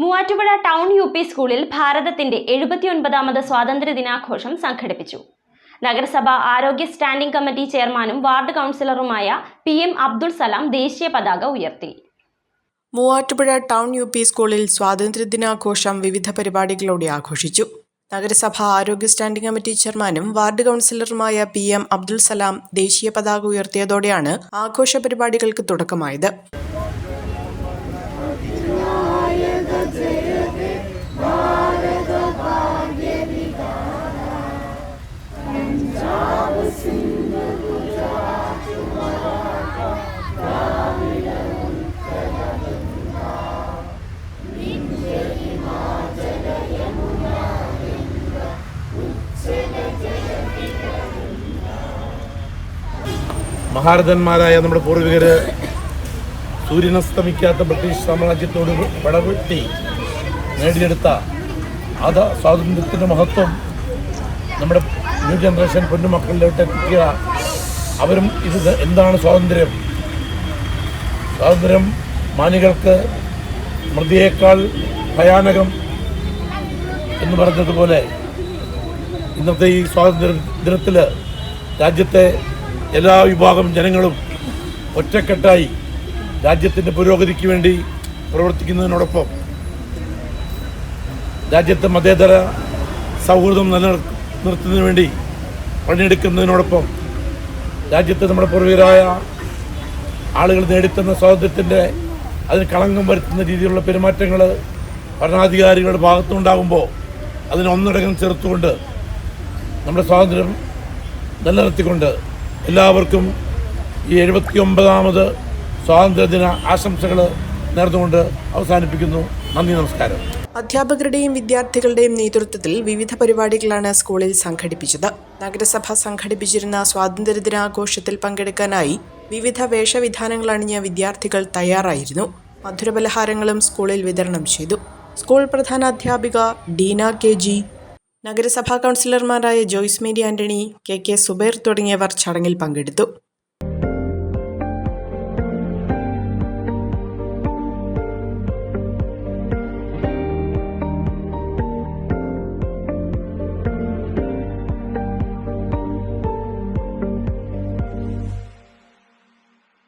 Muvattupuzha town U P സ്കൂളിൽ ഭാരതത്തിന്റെ എഴുപത്തിയൊൻപതാമത് സ്വാതന്ത്ര്യ ദിനാഘോഷം സംഘടിപ്പിച്ചു. നഗരസഭ ആരോഗ്യ സ്റ്റാൻഡിംഗ് കമ്മിറ്റി ചെയർമാനും വാർഡ് കൗൺസിലറുമായ പി എം അബ്ദുൾ സലാം ദേശീയ പതാക ഉയർത്തി. മൂവാറ്റുപുഴ ടൗൺ യു പി സ്കൂളിൽ സ്വാതന്ത്ര്യദിനാഘോഷം വിവിധ പരിപാടികളോടെ ആഘോഷിച്ചു. നഗരസഭ ആരോഗ്യ സ്റ്റാൻഡിംഗ് കമ്മിറ്റി ചെയർമാനും വാർഡ് കൗൺസിലറുമായ പി എം അബ്ദുൾ സലാം ദേശീയ പതാക ഉയർത്തിയതോടെയാണ് ആഘോഷ പരിപാടികൾക്ക് തുടക്കമായത്. മഹാരഥന്മാരായ നമ്മുടെ പൂർവികർ സൂര്യനസ്തമിക്കാത്ത ബ്രിട്ടീഷ് സാമ്രാജ്യത്തോട് പടവെട്ടി നേടിയെടുത്ത അത് സ്വാതന്ത്ര്യത്തിന്റെ മഹത്വം നമ്മുടെ ന്യൂ ജനറേഷൻ പൊന്നുമക്കളിലോട്ട് എത്തിക്കുക. അവരും ഇത് എന്താണ് സ്വാതന്ത്ര്യം? സ്വാതന്ത്ര്യം മാനികൾക്ക് മൃതിയേക്കാൾ ഭയാനകം എന്ന് പറഞ്ഞതുപോലെ ഇന്നത്തെ ഈ സ്വാതന്ത്ര്യ ദിനത്തിൽ രാജ്യത്തെ എല്ലാ വിഭാഗം ജനങ്ങളും ഒറ്റക്കെട്ടായി രാജ്യത്തിന്റെ പുരോഗതിക്ക് വേണ്ടി പ്രവർത്തിക്കുന്നതിനോടൊപ്പം രാജ്യത്തെ മതേതര സൗഹൃദം നിലനിർത്തുന്നതിന് വേണ്ടി പണിയെടുക്കുന്നതിനോടൊപ്പം രാജ്യത്തെ നമ്മുടെ പൂർവികരായ ആളുകൾ നേടിത്തന്ന സ്വാതന്ത്ര്യത്തിന്റെ അതിന് കളങ്കം വരുത്തുന്ന രീതിയിലുള്ള പെരുമാറ്റങ്ങൾ ഭരണാധികാരികളുടെ ഭാഗത്തുണ്ടാകുമ്പോൾ അതിനൊന്നടങ്കം ചെറുത്തുകൊണ്ട് നമ്മുടെ സ്വാതന്ത്ര്യം നിലനിർത്തിക്കൊണ്ട് എല്ലാവർക്കും ഈ എഴുപത്തി ഒമ്പതാമത് സ്വാതന്ത്ര്യദിന ആശംസകൾ നേർന്നുകൊണ്ട് അവസാനിപ്പിക്കുന്നു. നന്ദി നമസ്കാരം. അധ്യാപകരുടെയും വിദ്യാർത്ഥികളുടെയും നേതൃത്വത്തിൽ വിവിധ പരിപാടികളാണ് സ്കൂളിൽ സംഘടിപ്പിച്ചത്. നഗരസഭ സംഘടിപ്പിച്ചിരുന്ന സ്വാതന്ത്ര്യദിനാഘോഷത്തിൽ പങ്കെടുക്കാനായി വിവിധ വേഷവിധാനങ്ങൾ അണിഞ്ഞ വിദ്യാർത്ഥികൾ തയ്യാറായിരുന്നു. മധുരപലഹാരങ്ങളും സ്കൂളിൽ വിതരണം ചെയ്തു. സ്കൂൾ പ്രധാനാധ്യാപിക ഡീന കെ ജി നഗരസഭാ കൗൺസിലർമാരായ ജോയ്സ് മേരി ആന്റണി കെ കെ സുബൈർ തുടങ്ങിയവർ ചടങ്ങിൽ പങ്കെടുത്തു.